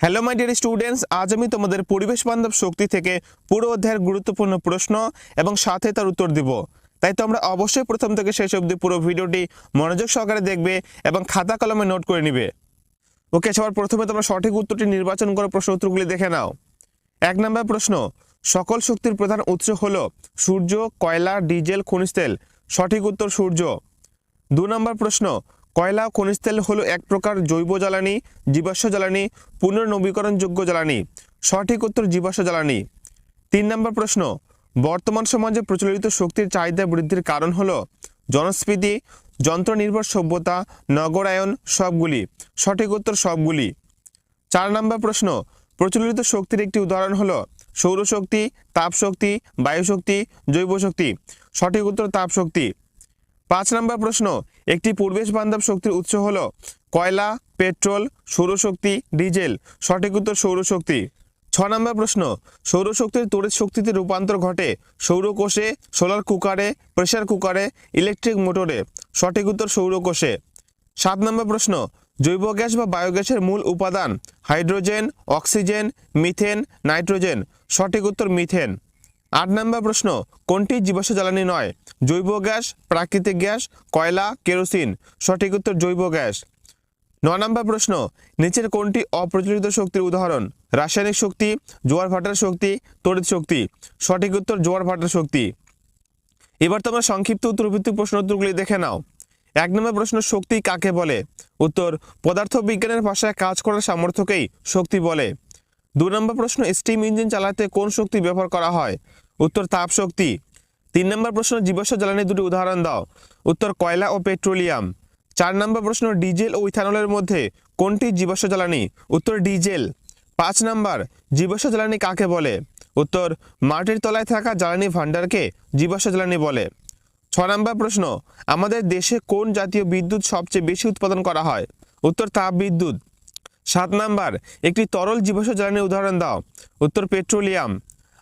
Hello my dear students আজ আমি তোমাদের পরিবেশ বান্ধব শক্তি থেকে পুরো অধ্যায়ের গুরুত্বপূর্ণ প্রশ্ন এবং সাথে তার উত্তর দিব। তাই তোমরা অবশ্যই প্রথম থেকে শেষ অবধি পুরো ভিডিওটি মনোযোগ সহকারে দেখবে এবং খাতা কলমে নোট করে নিবে। ওকে সবার প্রথমে তোমরা সঠিক উত্তরটি নির্বাচন করে প্রশ্ন উত্তরগুলি দেখে নাও। এক নম্বর প্রশ্ন, সকল শক্তির প্রধান উৎস হল সূর্য, কয়লা, ডিজেল, খনিজ তেল। সঠিক উত্তর সূর্য। দু নম্বর প্রশ্ন কয়লা, খনিজ তেল হলো এক প্রকার জৈব জ্বালানি, জীবাশ্ম জ্বালানি, পুনর্নবীকরণযোগ্য জ্বালানি। সঠিক উত্তর জীবাশ্ম জ্বালানি। তিন নম্বর প্রশ্ন, বর্তমান সমাজে প্রচলিত শক্তির চাহিদা বৃদ্ধির কারণ হলো জনস্ফীতি, যন্ত্রনির্ভর সভ্যতা, নগরায়ন সবগুলি। সঠিক উত্তর সবগুলি। চার নম্বর প্রশ্ন, প্রচলিত শক্তির একটি উদাহরণ হলো সৌরশক্তি, তাপশক্তি, বায়ুশক্তি জৈব শক্তি সঠিক উত্তর তাপশক্তি। পাঁচ নম্বর প্রশ্ন, একটি পরিবেশ বান্ধব শক্তির উৎস হল কয়লা, পেট্রোল, সৌরশক্তি, ডিজেল। সঠিক উত্তর সৌরশক্তি। ছ নম্বর প্রশ্ন, সৌরশক্তির তড়িৎ শক্তিতে রূপান্তর ঘটে সৌরকোষে, সোলার কুকারে প্রেশার কুকারে, ইলেকট্রিক মোটরে। সঠিক উত্তর সৌরকোষে। সাত নম্বর প্রশ্ন, জৈব গ্যাস বা বায়োগ্যাসের মূল উপাদান হাইড্রোজেন, অক্সিজেন, মিথেন, নাইট্রোজেন। সঠিক উত্তর মিথেন। আট নম্বর প্রশ্ন, কোনটি জীবাশ্ম জ্বালানি নয়? জৈব গ্যাস, প্রাকৃতিক গ্যাস, কয়লা, কেরোসিন? সঠিক উত্তর জৈব গ্যাস। ন নম্বর প্রশ্ন, নিচের কোনটি অপ্রচলিত শক্তির উদাহরণ? রাসায়নিক শক্তি, জোয়ার ভাটার শক্তি, তড়িৎ শক্তি? সঠিক উত্তর, জোয়ার ভাটার শক্তি। এবার তোমরা সংক্ষিপ্ত উত্তরভিত্তিক প্রশ্ন উত্তরগুলি দেখে নাও। এক নম্বর প্রশ্ন, শক্তি কাকে বলে? উত্তর পদার্থ বিজ্ঞানের ভাষায় কাজ করার সামর্থ্যকেই শক্তি বলে। দু নম্বর প্রশ্ন স্টিম ইঞ্জিন চালাতে কোন শক্তি ব্যবহার করা হয়? উত্তর, তাপ শক্তি। তিন নম্বর প্রশ্ন, জীবাশ্ম জ্বালানি দুটি উদাহরণ দাও। উত্তর, কয়লা ও পেট্রোলিয়াম। চার নম্বর প্রশ্ন, ডিজেল ও ইথানলের মধ্যে কোনটি জীবাশ্ম জ্বালানি? উত্তর, ডিজেল। পাঁচ নম্বর, জীবাশ্ম জ্বালানি কাকে বলে? উত্তর, মাটির তলায় থাকা জ্বালানি ভাণ্ডারকে জীবাশ্ম জ্বালানি বলে। ছ নম্বর প্রশ্ন, আমাদের দেশে কোন জাতীয় বিদ্যুৎ সবচেয়ে বেশি উৎপাদন করা হয়? উত্তর তাপ বিদ্যুৎ সাত নাম্বার, একটি তরল জীবাশ্ম জ্বালানির উদাহরণ দাও। উত্তর, পেট্রোলিয়াম।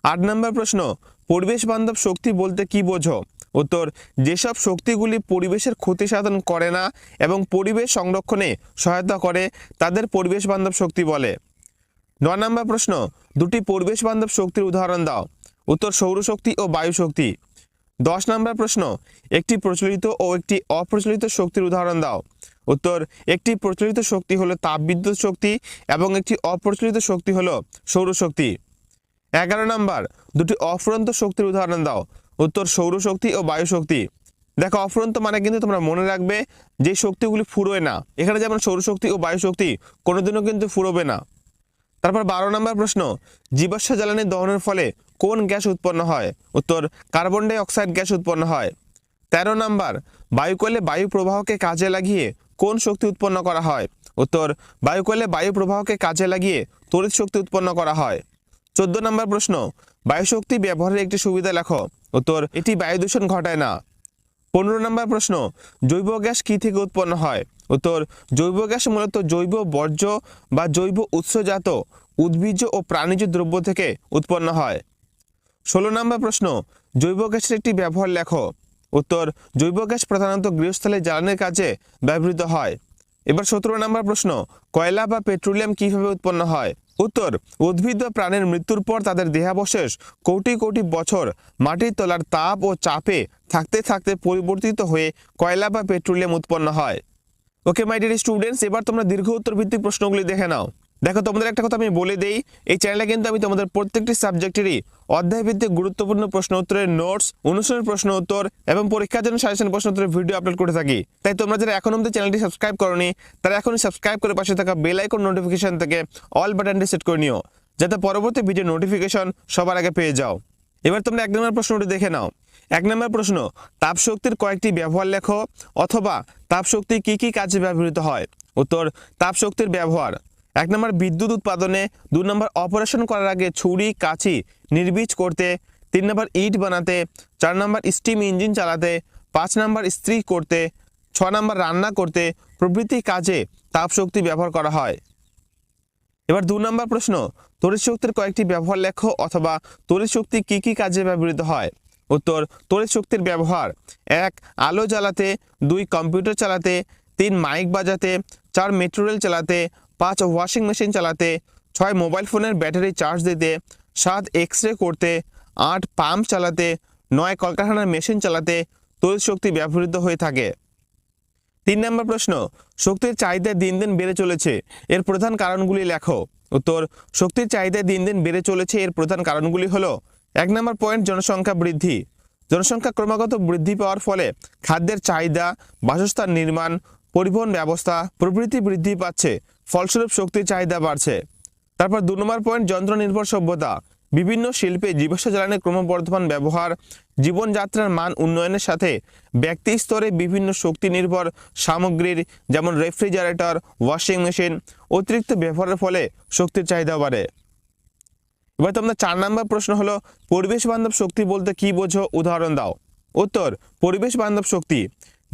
আট নম্বর প্রশ্ন, পরিবেশ বান্ধব শক্তি বলতে কি বোঝো? উত্তর, যেসব শক্তিগুলি পরিবেশের ক্ষতি সাধন করে না এবং পরিবেশ সংরক্ষণে সহায়তা করে, তাদের পরিবেশ বান্ধব শক্তি বলে। ন নম্বর প্রশ্ন, দুটি পরিবেশ বান্ধব শক্তির উদাহরণ দাও। উত্তর, সৌরশক্তি ও বায়ু শক্তি দশ নম্বর প্রশ্ন, একটি প্রচলিত ও একটি অপ্রচলিত শক্তির উদাহরণ দাও। উত্তর, একটি প্রচলিত শক্তি হলো তাপবিদ্যুৎ শক্তি এবং একটি অপ্রচলিত শক্তি হলো সৌরশক্তি এগারো নম্বর, দুটি অফুরন্ত শক্তির উদাহরণ দাও। উত্তর সৌরশক্তি ও বায়ু শক্তি। দেখো, অফুরন্ত মানে কিন্তু তোমরা মনে রাখবে যে শক্তিগুলি ফুরোয় না। এখানে যেমন সৌরশক্তি ও বায়ু শক্তি, কোনোদিনও কিন্তু ফুরোবে না। তারপর বারো নম্বর প্রশ্ন, জীবাশ্ম জ্বালানি দহনের ফলে কোন গ্যাস উৎপন্ন হয়? উত্তর, কার্বন ডাই অক্সাইড গ্যাস উৎপন্ন হয়। তেরো নম্বর, বায়ুকলে বায়ু প্রবাহকে কাজে লাগিয়ে কোন শক্তি উৎপন্ন করা হয়? উত্তর, বায়ুকলে বায়ু প্রবাহকে কাজে লাগিয়ে তড়িৎ শক্তি উৎপন্ন করা হয়। চোদ্দ নম্বর প্রশ্ন, বায়ুশক্তি ব্যবহারের একটি সুবিধা লেখো। উত্তর, এটি বায়ু দূষণ ঘটায় না। পনেরো নম্বর প্রশ্ন, জৈব গ্যাস কী থেকে উৎপন্ন হয়? উত্তর, জৈব গ্যাস মূলত জৈব বর্জ্য বা জৈব উৎসজাত উদ্ভিজ্জ ও প্রাণীজ দ্রব্য থেকে উৎপন্ন হয়। ষোলো নম্বর প্রশ্ন, জৈব গ্যাসের একটি ব্যবহার লেখো। উত্তর, জৈব গ্যাস প্রধানত গৃহস্থলে জ্বালানির কাজে ব্যবহৃত হয়। এবার সতেরো নম্বর প্রশ্ন, কয়লা বা পেট্রোলিয়াম কীভাবে উৎপন্ন হয়? উত্তর, উদ্ভিদ বা প্রাণের মৃত্যুর পর তাদের দেহাবশেষ কোটি কোটি বছর মাটির তলার তাপ ও চাপে থাকতে থাকতে পরিবর্তিত হয়ে কয়লা বা পেট্রোলিয়াম উৎপন্ন হয়। ওকে মাই ডিয়ার স্টুডেন্টস এবার তোমরা দীর্ঘ উত্তর ভিত্তিক প্রশ্নগুলি দেখে নাও। দেখো, তোমাদের একটা কথা আমি বলে দেই, এই চ্যানেলে কিন্তু আমি তোমাদের প্রত্যেকটি সাবজেক্টেরই অধ্যায় ভিত্তিক গুরুত্বপূর্ণ প্রশ্ন উত্তরের নোটস অনুশীলন প্রশ্ন উত্তর এবং পরীক্ষার জন্য সাজেশন প্রশ্ন উত্তরের ভিডিও আপলোড করে থাকি। তাই তোমরা যারা এখন অব্দি চ্যানেলটি সাবস্ক্রাইব করনি, তারা এখনই সাবস্ক্রাইব করে পাশে থাকা বেল আইকন নোটিফিকেশন থেকে অল বাটনটি সেট করে নিও, যাতে পরবর্তী ভিডিও নোটিফিকেশন সবার আগে পেয়ে যাও। এবার তোমরা এক নম্বর প্রশ্নটি দেখে নাও। এক নম্বর প্রশ্ন, তাপশক্তির কয়েকটি ব্যবহার লেখো, অথবা তাপশক্তি কি কি কাজে ব্যবহৃত হয়? উত্তর, তাপশক্তির ব্যবহার। এক নম্বর বিদ্যুৎ উৎপাদনে, দু নম্বর অপারেশন করার আগে ছুরি, কাঁচি নির্বীজ করতে, তিন নম্বর ইট বানাতে, চার নম্বর স্টিম ইঞ্জিন চালাতে, পাঁচ নম্বর ইস্ত্রি করতে, ছ নম্বর রান্না করতে প্রভৃতি কাজে তাপশক্তি ব্যবহার করা হয়। এবার দু নম্বর প্রশ্ন তড়িৎ শক্তির কয়েকটি ব্যবহার লেখো অথবা তড়িৎ শক্তি কি কি কাজে ব্যবহৃত হয়? উত্তর তড়িৎ শক্তির ব্যবহার। এক, আলো জ্বালাতে, দুই, কম্পিউটার চালাতে, তিন, মাইক বাজাতে, চার মেট্রো রেল চালাতে পাঁচ ওয়াশিং মেশিন চালাতে, ছয় মোবাইল ফোনের ব্যাটারি চার্জ দিতে, সাত এক্স রে করতে, আট পাম্প চালাতে, নয় কলকারখানার মেশিন চালাতে তড়িৎ শক্তি ব্যবহৃত হয়ে থাকে। তিন নম্বর প্রশ্ন, শক্তির চাহিদা দিন দিন বেড়ে চলেছে, এর প্রধান কারণগুলি লেখো। উত্তর, শক্তির চাহিদা দিন দিন বেড়ে চলেছে, এর প্রধান কারণগুলি হলো, এক নম্বর পয়েন্ট জনসংখ্যা বৃদ্ধি। জনসংখ্যা ক্রমাগত বৃদ্ধি পাওয়ার ফলে খাদ্যের চাহিদা, বাসস্থান নির্মাণ পরিবহন ব্যবস্থা প্রভৃতি বৃদ্ধি পাচ্ছে, ফলস্বরূপ শক্তির চাহিদা বাড়ছে। তারপর দু নম্বর পয়েন্ট, যন্ত্র নির্ভর সভ্যতা। বিভিন্ন শিল্পে জীবাশ্ম জ্বালানির ক্রমবর্ধমান ব্যবহার, জীবনযাত্রার মান উন্নয়নের সাথে ব্যক্তি স্তরে বিভিন্ন শক্তি নির্ভর সামগ্রীর, যেমন রেফ্রিজারেটর, ওয়াশিং মেশিন, অতিরিক্ত ব্যবহারের ফলে শক্তির চাহিদা বাড়ে। এবার তোমরা চার নম্বর প্রশ্ন হলো, পরিবেশ বান্ধব শক্তি বলতে কি বোঝো? উদাহরণ দাও। উত্তর, পরিবেশ বান্ধব শক্তি।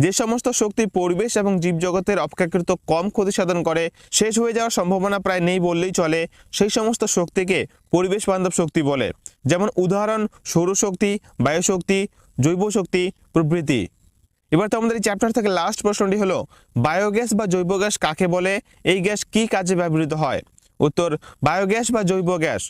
যে সমস্ত শক্তি পরিবেশ এবং জীবজগতের অপেক্ষাকৃত কম ক্ষতি সাধন করে, শেষ হয়ে যাওয়ার সম্ভাবনা প্রায় নেই বললেই চলে, সেই সমস্ত শক্তিকে পরিবেশ বান্ধব শক্তি বলে। যেমন উদাহরণ সৌরশক্তি বায়ুশক্তি জৈব শক্তি, প্রভৃতি। এবার তো আমাদের এই চ্যাপ্টার থেকে লাস্ট প্রশ্নটি হলো, বায়োগ্যাস বা জৈব গ্যাস কাকে বলে? এই গ্যাস কি কাজে ব্যবহৃত হয়? উত্তর, বায়োগ্যাস বা জৈব গ্যাস।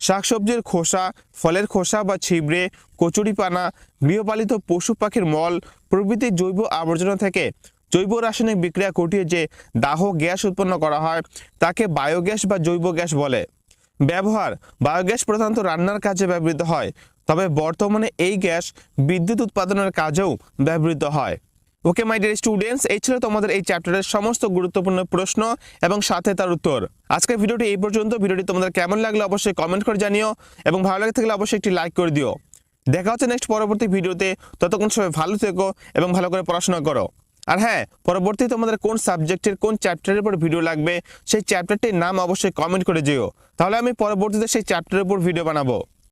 শাকসবজির খোসা, ফলের খোসা বা ছিবড়ে, কচুরিপানা, গৃহপালিত পশু পাখির মল, প্রভৃতি জৈব আবর্জনা থেকে জৈব রাসায়নিক বিক্রিয়া ঘটিয়ে যে দাহ গ্যাস উৎপন্ন করা হয়, তাকে বায়োগ্যাস বা জৈব গ্যাস বলে। ব্যবহার, বায়োগ্যাস প্রধানত রান্নার কাজে ব্যবহৃত হয়, তবে বর্তমানে এই গ্যাস বিদ্যুৎ উৎপাদনের কাজেও ব্যবহৃত হয়। ওকে মাই ডিয়ার স্টুডেন্টস এই ছিল তোমাদের এই চ্যাপ্টারের সমস্ত গুরুত্বপূর্ণ প্রশ্ন এবং সাথে তার উত্তর। আজকের ভিডিওটি এই পর্যন্ত। ভিডিওটি তোমাদের কেমন লাগল অবশ্যই কমেন্ট করে জানিও এবং ভালো লাগে থাকলে অবশ্যই একটি লাইক করে দিও। দেখা হচ্ছে নেক্সট পরবর্তী ভিডিওতে। ততক্ষণ সবাই ভালো থেকো এবং ভালো করে পড়াশোনা করো। আর হ্যাঁ পরবর্তী তোমাদের কোন সাবজেক্টের কোন চ্যাপ্টারের উপর ভিডিও লাগবে সেই চ্যাপ্টারটির নাম অবশ্যই কমেন্ট করে যেও। তাহলে আমি পরবর্তীতে সেই চ্যাপ্টারের উপর ভিডিও বানাবো।